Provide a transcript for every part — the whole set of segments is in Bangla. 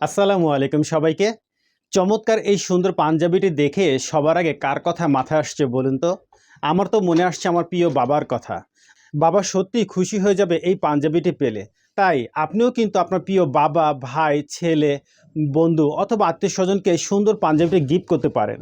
আসসালামু আলাইকুম সবাইকে। চমৎকার এই সুন্দর পাঞ্জাবিটি দেখে সবার আগে কার কথা মাথায় আসছে বলুন তো? আমার তো মনে আসছে আমার প্রিয় বাবার কথা। বাবা সত্যি খুশি হয়ে যাবে এই পাঞ্জাবিটি পেলে। তাই আপনিও কিন্তু আপনার প্রিয় বাবা, ভাই, ছেলে, বন্ধু অথবা আত্মীয় স্বজনকে সুন্দর পাঞ্জাবিটি গিফট করতে পারেন।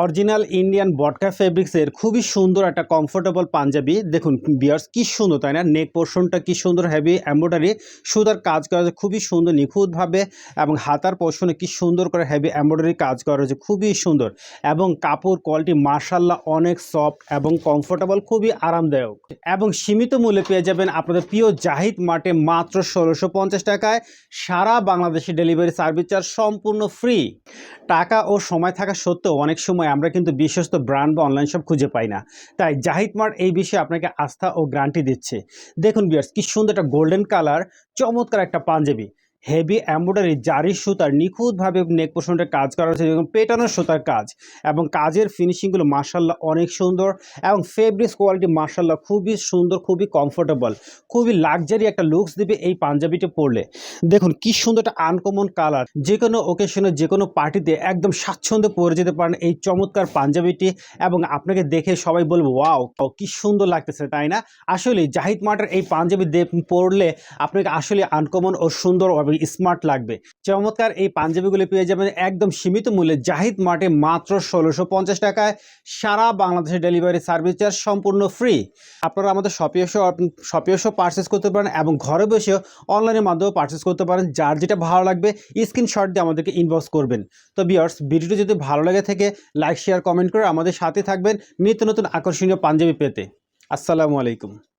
অরিজিনাল ইন্ডিয়ান বটকা ফেব্রিক্সের খুবই সুন্দর একটা কমফোর্টেবল পাঞ্জাবি। দেখুন বিয়ার্স কি সুন্দর, তাই না? নেক পোর্শনটা কি সুন্দর হেভি এম্ব্রয়ডারি সুতার কাজ করা হয়েছে খুবই সুন্দর, নিখুঁতভাবে, এবং হাতার পোর্শনে কি সুন্দর করে হেভি এম্ব্রয়ডারি কাজ করা হয়েছে, খুবই সুন্দর। এবং কাপড় কোয়ালিটি মার্শাল্লাহ অনেক সফট এবং কমফোর্টেবল খুবই আরামদায়ক। এবং সীমিত মূল্যে পেয়ে যাবেন আপনাদের প্রিয় জাহিদ মার্টে মাত্র ষোলোশো পঞ্চাশ টাকায়। সারা বাংলাদেশে ডেলিভারি সার্ভিস চার্জ সম্পূর্ণ ফ্রি টাকা ও সময় থাকা সত্ত্বেও অনেক সময় আমরা কিন্তু বিশ্বস্ত ব্র্যান্ড বা অনলাইন শপ খুঁজে পাই না। তাই জাহিদ মার্ট এই বিষয়ে আপনাকে আস্থা ও গ্যারান্টি দিচ্ছে। দেখুন বিয়ার্স কি সুন্দর একটা গোল্ডেন কালার চমৎকার একটা পাঞ্জাবি। হেভি এম্ব্রয়ডারি, জারি সুতার, নিখুঁতভাবে নেক পোষণটা কাজ করা হয়েছে এবং পেটানোর সুতার কাজ। এবং কাজের ফিনিশিংগুলো মার্শাল্লাহ অনেক সুন্দর এবং ফেব্রিক্স কোয়ালিটি মার্শাল্লাহ খুবই সুন্দর, খুবই কমফোর্টেবল খুবই লাক্সারি একটা লুকস দেবে এই পাঞ্জাবিটা পরলে। দেখুন কি সুন্দর একটা আনকমন কালার যে কোনো ওকেশনে যে কোনো পার্টিতে একদম স্বাচ্ছন্দ্যে পরে যেতে পারেন এই চমৎকার পাঞ্জাবিটি এবং আপনাকে দেখে সবাই বলব, ওয়াও, কি সুন্দর লাগতেছে তাই না? আসলে জাহিদ মার্টের এই পাঞ্জাবি পরলে আপনাকে আসলে আনকমন ও সুন্দর এবং স্মার্ট লাগবে। চমৎকার, এই পাঞ্জাবিগুলি পেয়ে যাবেন একদম সীমিত মূল্যে জাহিদ মার্টে মাত্র ষোলোশো পঞ্চাশ টাকায়। সারা বাংলাদেশে ডেলিভারি সার্ভিস চার্জ সম্পূর্ণ ফ্রি আপনারা আমাদের শপে এসেও শপে এসেও পারচেস করতে পারেন এবং ঘরে বসেও অনলাইনের মাধ্যমেও পারচেস করতে পারেন। যার যেটা ভালো লাগবে স্ক্রিনশট দিয়ে আমাদেরকে ইনবক্স করবেন। তো বিয়ার্স ভিডিওটি যদি ভালো লাগে থেকে লাইক শেয়ার কমেন্ট করে আমাদের সাথে থাকবেন। নিত্য নতুন আকর্ষণীয় পাঞ্জাবি পেতে। আসসালামু আলাইকুম।